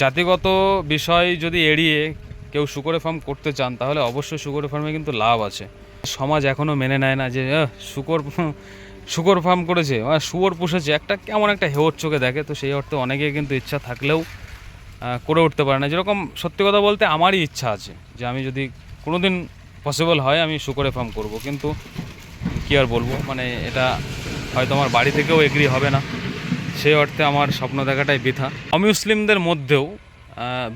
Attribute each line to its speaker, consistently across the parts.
Speaker 1: জাতিগত বিষয় যদি এড়িয়ে কেউ শুকরের ফার্ম করতে চান, তাহলে অবশ্যই শুকরের ফার্মে কিন্তু লাভ আছে। সমাজ এখনও মেনে নেয় না যে শুকর শুকর ফার্ম করেছে বা শুয়োর পুষেছে। একটা কেমন একটা হেওর চোখে দেখে, তো সেই অর্থে অনেকেই কিন্তু ইচ্ছা থাকলেও করে উঠতে পারে না। যেরকম সত্যি কথা বলতে আমারই ইচ্ছা আছে যে, আমি যদি কোনো দিন পসিবল হয়, আমি শুকরে ফার্ম করব। কিন্তু কী আর বলব? মানে এটা হয়তো আমার বাড়ি থেকেও এগ্রি হবে না। সেই অর্থে আমার স্বপ্ন দেখাটাই বৃথা। অমুসলিমদের মধ্যেও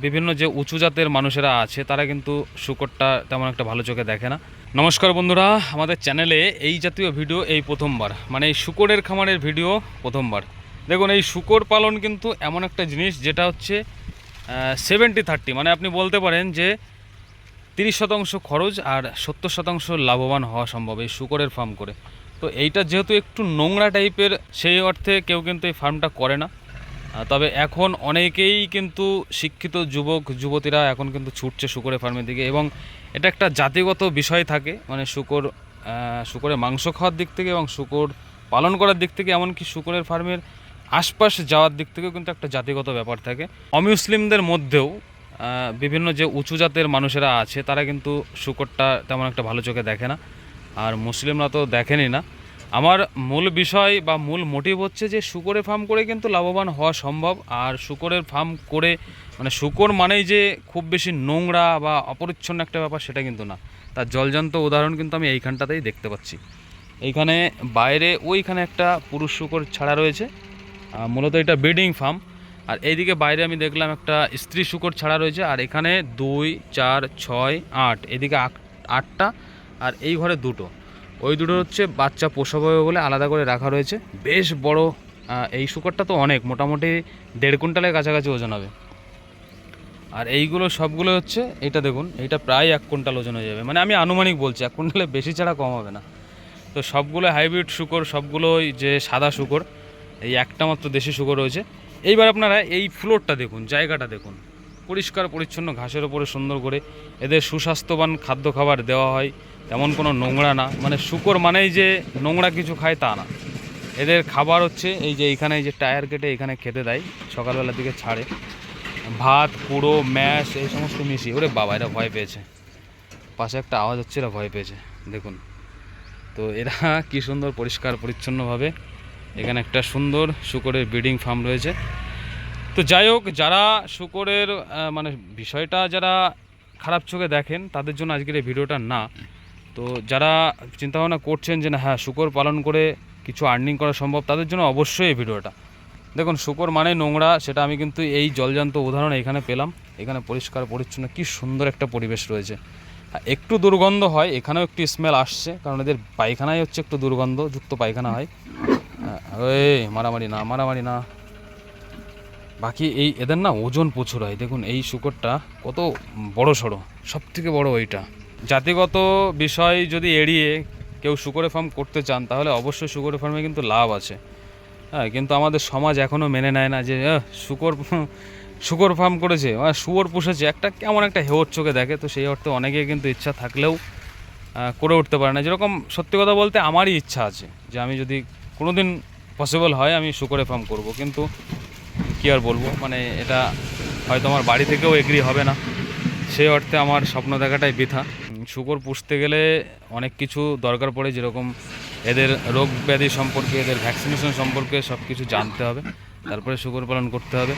Speaker 1: বিভিন্ন যে উঁচু জাতের মানুষেরা আছে, তারা কিন্তু শুকরটা তেমন একটা ভালো চোখে দেখে না। নমস্কার বন্ধুরা, আমাদের চ্যানেলে এই জাতীয় ভিডিও এই প্রথমবার। মানে এই শুকরের খামারের ভিডিও প্রথমবার। দেখুন, এই শুকর পালন কিন্তু এমন একটা জিনিস যেটা হচ্ছে সেভেন্টি থার্টি মানে আপনি বলতে পারেন যে তিরিশ শতাংশ খরচ আর সত্তর শতাংশ লাভবান হওয়া সম্ভব এই শুকরের ফার্ম করে। তো এইটা যেহেতু একটু নোংরা টাইপের, সেই অর্থে কেউ কিন্তু এই ফার্মটা করে না। তবে এখন অনেকেই কিন্তু শিক্ষিত যুবক, যুবতীরা এখন কিন্তু ছুটছে শুকরের ফার্মের দিকে এবং এটা একটা জাতিগত বিষয় থাকে। মানে শুকর শুকরের মাংস খাওয়ার দিক থেকে এবং শুকর পালন করার দিক থেকে এমনকি শুকরের ফার্মের আশপাশ যাওয়ার দিক থেকেও কিন্তু একটা জাতিগত ব্যাপার থাকে। অমুসলিমদের মধ্যেও বিভিন্ন যে উঁচু জাতের মানুষেরা আছে, তারা কিন্তু শুকরটা তেমন একটা ভালো চোখে দেখে না। আর মুসলিমরা তো দেখেনি না। আমার মূল বিষয় বা মূল মোটিভ হচ্ছে যে শুকরের ফার্ম করে কিন্তু লাভবান হওয়া সম্ভব। আর শুকরের ফার্ম করে মানে শুকর মানেই যে খুব বেশি নোংরা বা অপরিচ্ছন্ন একটা ব্যাপার সেটা কিন্তু না। তার জলজান্ত উদাহরণ কিন্তু আমি এইখানটাতেই দেখতে পাচ্ছি। এইখানে বাইরে ওইখানে একটা পুরুষ শুকর ছাড়া রয়েছে। মূলত এটা ব্রিডিং ফার্ম আর এইদিকে বাইরে আমি দেখলাম একটা স্ত্রী শুকর ছাড়া রয়েছে। আর এখানে দুই, চার, ছয়, আট, এদিকে আট- আটটা আর এই ঘরে দুটো। ওই দুটো হচ্ছে বাচ্চা হবে বলে আলাদা করে রাখা রয়েছে। বেশ বড় এই শুকরটা তো অনেক, মোটামুটি দেড় কুইন্টালের কাছাকাছি ওজন হবে। আর এইগুলো সবগুলো হচ্ছে, এটা দেখুন, এটা প্রায় এক কুইন্টাল ওজন হয়ে যাবে। মানে আমি আনুমানিক বলছি, এক কুইন্টালে বেশি ছাড়া কম হবে না। তো সবগুলো হাইব্রিড শুকর, সবগুলোই যে সাদা শুকর, এই একটা মাত্র দেশি শুকর রয়েছে। এইবার আপনারা এই ফ্লোরটা দেখুন, জায়গাটা দেখুন। পরিষ্কার, পরিচ্ছন্ন, ঘাসের ওপরে সুন্দর করে এদের সুস্বাস্থ্যবান খাদ্য খাবার দেওয়া হয়। তেমন কোনো নোংরা না। মানে শুকর মানেই যে নোংরা কিছু খায় তা না। এদের খাবার হচ্ছে এই যে এইখানে এই যে টায়ার কেটে এখানে খেতে দেয়, সকালবেলার দিকে ছাড়ে। ভাত, কুড়ো, ম্যাশ এই সমস্ত মিশিয়ে। ওরে বাবা, এরা ভয় পেয়েছে। পাশে একটা আওয়াজ হচ্ছে, এরা ভয় পেয়েছে। দেখুন। তো এরা কি সুন্দর পরিষ্কার পরিচ্ছন্নভাবে এখানে একটা সুন্দর শুকরের ব্রিডিং ফার্ম রয়েছে। তো যাই হোক, যারা শুকরের মানে বিষয়টা যারা খারাপ চোখে দেখেন, তাদের জন্য আজকের এই ভিডিওটা না। তো যারা চিন্তাভাবনা করছেন যে না হ্যাঁ শুকর পালন করে কিছু আর্নিং করা সম্ভব, তাদের জন্য অবশ্যই এই ভিডিওটা। দেখুন, শুকর মানে নোংরা, সেটা আমি কিন্তু এই জলজান্ত উদাহরণ এখানে পেলাম। এখানে পরিষ্কার, পরিচ্ছন্ন, কি সুন্দর একটা পরিবেশ রয়েছে। একটু দুর্গন্ধ হয়, এখানেও একটু স্মেল আসছে, কারণ এদের পায়খানাই হচ্ছে একটু দুর্গন্ধযুক্ত পায়খানা হয়। এই, মারামারি না মারামারি না। বাকি এই এদের না ওজন প্রচুর হয়। দেখুন, এই শুকরটা কত বড় সড়ো সব থেকে বড় ওইটা জাতিগত বিষয় যদি এড়িয়ে কেউ শুকরের ফার্ম করতে চান, তাহলে অবশ্যই শুকরের ফার্মে কিন্তু লাভ আছে। হ্যাঁ কিন্তু আমাদের সমাজ এখনও মেনে নেয় না যে শুকর শুকর ফার্ম করেছে বা শুয়োর পুষেছে, একটা কেমন একটা হেওর চোখে দেখে, তো সেই অর্থে অনেকেই কিন্তু ইচ্ছা থাকলেও করে উঠতে পারে না। যেরকম সত্যি কথা বলতে আমারই ইচ্ছা আছে যে, আমি যদি কোনো দিন পসিবল হয়, আমি শুকরের ফার্ম করব। কিন্তু কী আর বলব মানে এটা হয়তো আমার বাড়ি থেকেও এগ্রি হবে না। সেই অর্থে আমার স্বপ্ন দেখাটাই বৃথা। শুকর পুষতে গেলে অনেক কিছু দরকার পড়ে, যেরকম এদের রোগ ব্যাধি সম্পর্কে, এদের ভ্যাকসিনেশন সম্পর্কে সব কিছু জানতে হবে। তারপরে শুকর পালন করতে হবে।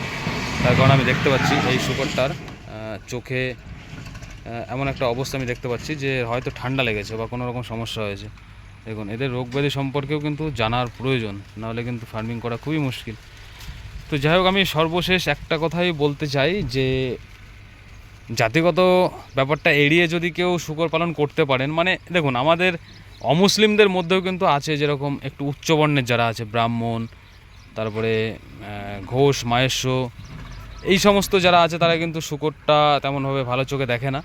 Speaker 1: তার কারণ আমি দেখতে পাচ্ছি এই শুকরটার চোখে এমন একটা অবস্থা আমি দেখতে পাচ্ছি যে হয়তো ঠান্ডা লেগেছে বা কোনো রকম সমস্যা হয়েছে। দেখুন, এদের রোগ ব্যাধি সম্পর্কেও কিন্তু জানার প্রয়োজন, নাহলে কিন্তু ফার্মিং করা খুবই মুশকিল। তো যাই হোক, আমি সর্বশেষ একটা কথাই বলতে চাই যে জাতিগত ব্যাপারটা এড়িয়ে যদি কেউ শুকর পালন করতে পারেন মানে দেখুন, আমাদের অমুসলিমদের মধ্যেও কিন্তু আছে যেরকম একটু উচ্চবর্ণের যারা আছে, ব্রাহ্মণ, তারপরে ঘোষ, মাহেশ্ব, এই সমস্ত যারা আছে তারা কিন্তু শুকরটা তেমনভাবে ভালো চোখে দেখে না।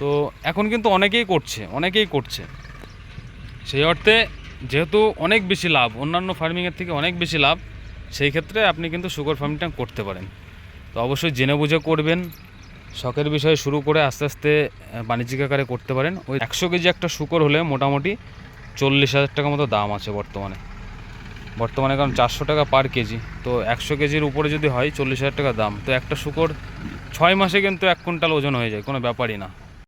Speaker 1: তো এখন কিন্তু অনেকেই করছে অনেকেই করছে। সেই অর্থে যেহেতু অনেক বেশি লাভ, অন্যান্য ফার্মিংয়ের থেকে অনেক বেশি লাভ, সেই ক্ষেত্রে আপনি কিন্তু শুকর ফার্মিংটা করতে পারেন। তো অবশ্যই জেনে বুঝে করবেন শখের বিষয়ে শুরু করে আস্তে আস্তে বাণিজ্যিক আকারে করতে পারেন। ওই একশো কেজি একটা শুকর হলে মোটামুটি চল্লিশ হাজার টাকা মতো দাম আছে বর্তমানে। বর্তমানে কারণ চারশো টাকা পার কেজি। তো একশো কেজির উপরে যদি হয় চল্লিশ হাজার টাকা দাম। তো একটা শুকর ছয় মাসে কিন্তু এক কুইন্টাল ওজন হয়ে যায়, কোনো ব্যাপারই না।